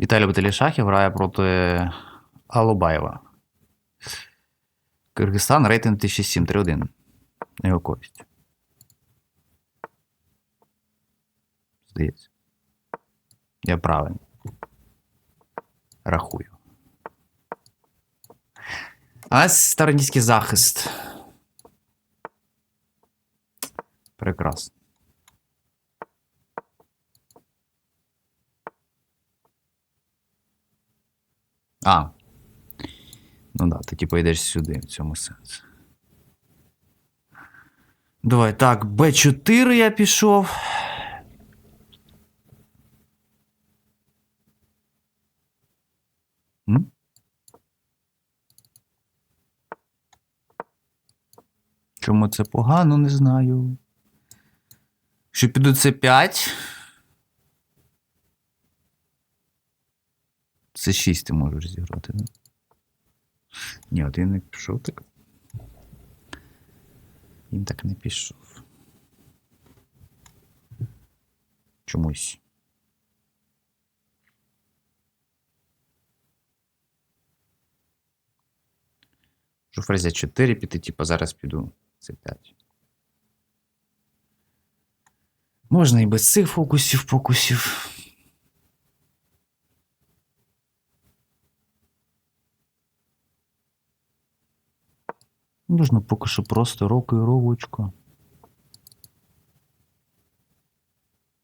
Віталій Баталішахів грає проти Алобаєва. Киргизстан рейтинг 1007 3-1. На його користь. Здається. Я правильно. Рахую. А стародійський захист. Прекрасно. А. Ну да, ти типу йдеш сюди, в цьому сенсі. Давай, так, Б4 я пішов. Чому це погано, не знаю. Що піду С5. Це 6 ти можеш зіграти, да? Ні, він не пішов так. Він так не пішов. Чомусь. Що фрезя 4 піти, типу зараз піду це 5. Можна і без цих фокусів, фокусів. Можна поки що просто рокировочку.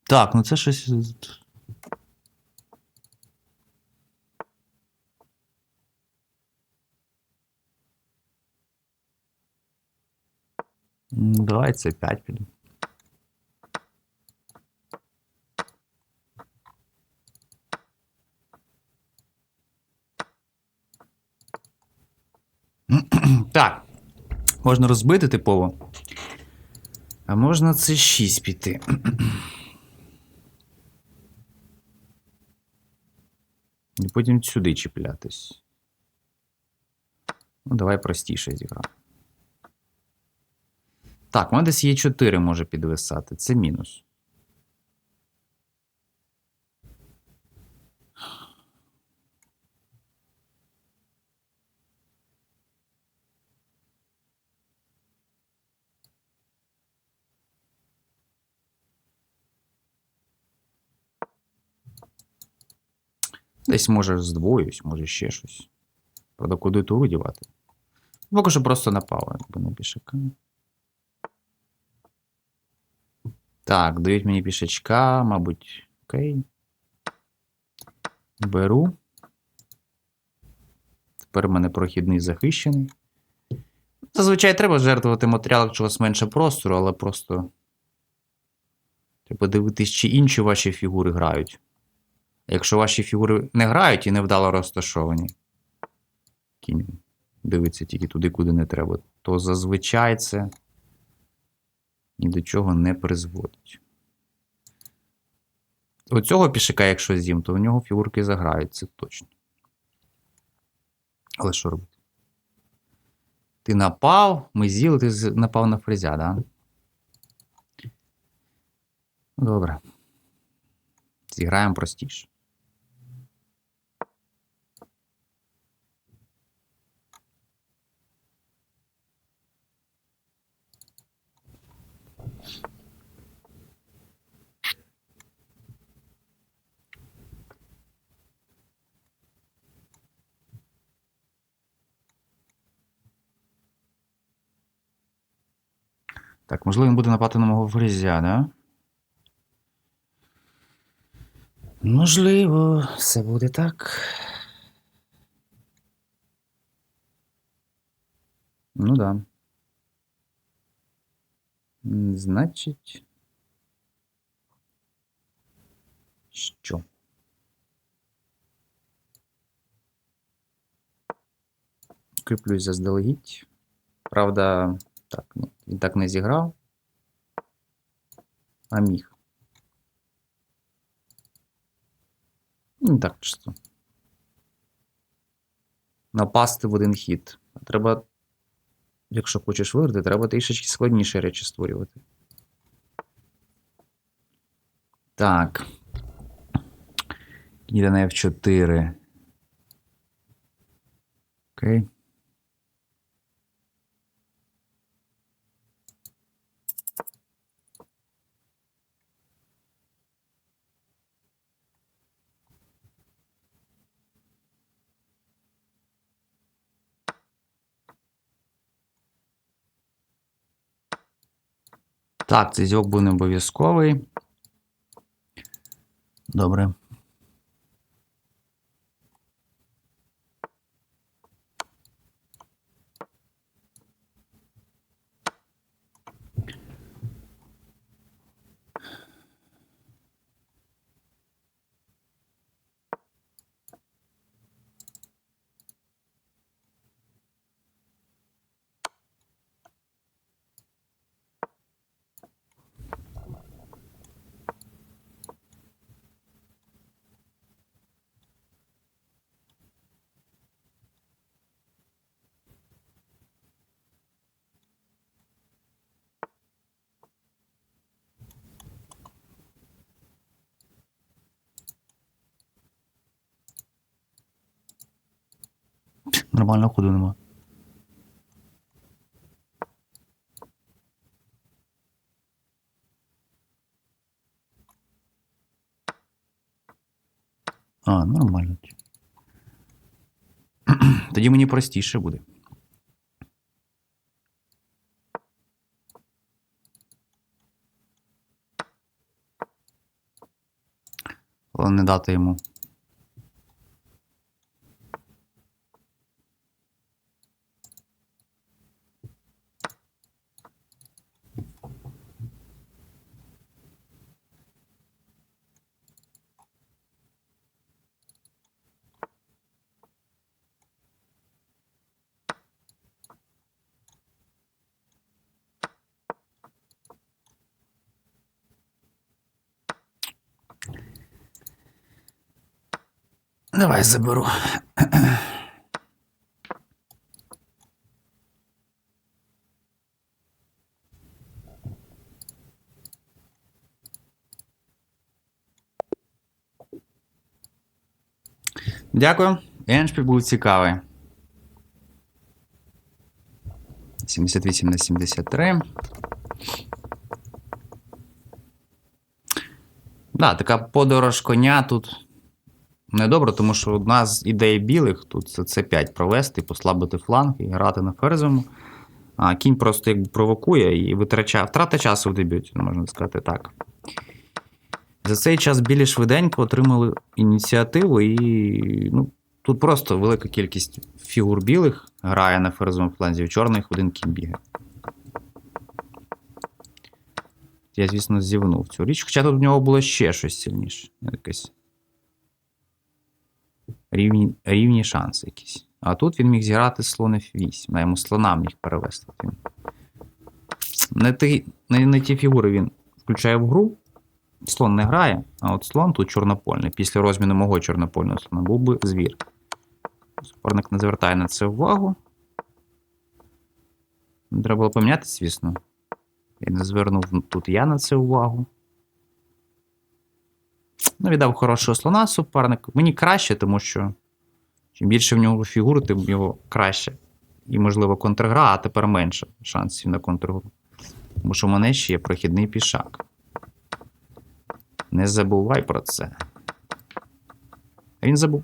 Так, ну це щось. Давай це 5 піду. Так. Можна розбити типово. А можна це 6 піти. І потім сюди чіплятись. Ну, давай простіше зіграємо. Так, у мене десь є 4 може підвисати. Це мінус. Десь може здвоюсь, може ще щось. Правда, куди туру дівати? Поки що просто напав, якби на пішака. Так, дають мені пішачка, мабуть, окей. Беру. Тепер в мене прохідний захищений. Зазвичай треба жертвувати матеріал, якщо у вас менше простору, але просто. Треба дивитись, чи інші ваші фігури грають. Якщо ваші фігури не грають і невдало розташовані, кінь дивиться тільки туди, куди не треба, то зазвичай це ні до чого не призводить. Оцього пішака, якщо з'їм, то в нього фігурки заграють, це точно. Але що робити? Ти напав, ми з'їли, ти напав на фрезя, да? Ну, Добре. Зіграємо простіше. Так, можливо, він буде напати на мого фрезя, да? Можливо, все буде так. Ну да. Значить. Що? Кріплюсь заздалегідь. Правда, так, ні, він так не зіграв. А міг. Ну, так чисто. Напасти в один хід. Треба, якщо хочеш виграти, треба трішечки складніше речі створювати. Так. Їде на F4. Окей. Так, цей зйок був не обов'язковий. Добре. Нормального ходу нема. А, нормально. Тоді мені простіше буде. Але не дати йому. Давай заберу. Дякую. Еншпіль був цікавий. 78 на 73. Да, така подорож коня тут недобре, тому що одна з ідей білих тут це С5 провести, послабити фланг і грати на ферзовому. А кінь просто якби провокує і витрачає втрата часу в дебюті, можна сказати так. За цей час білі швиденько отримали ініціативу, і ну, тут просто велика кількість фігур білих грає на ферзовому фланзі, у чорних один кінь бігає. Я, звісно, зівнув цю річ, хоча тут в нього було ще щось сильніше. Якесь рівні, рівні шанси якісь. А тут він міг зіграти слон F8. На йому слона міг перевести. Не, ті, не, не ті фігури він включає в гру. Слон не грає, а от слон тут чорнопольний. Після розміну мого чорнопольного слона був би звір. Суперник не звертає на це увагу. Треба було поміняти, звісно. Я не звернув тут я на це увагу. Ну, віддав хорошого слона супернику. Мені краще, тому що чим більше в нього фігур, тим його краще. І, можливо, контргра, а тепер менше шансів на контргру. Тому що в мене ще є прохідний пішак. Не забувай про це. Він забув.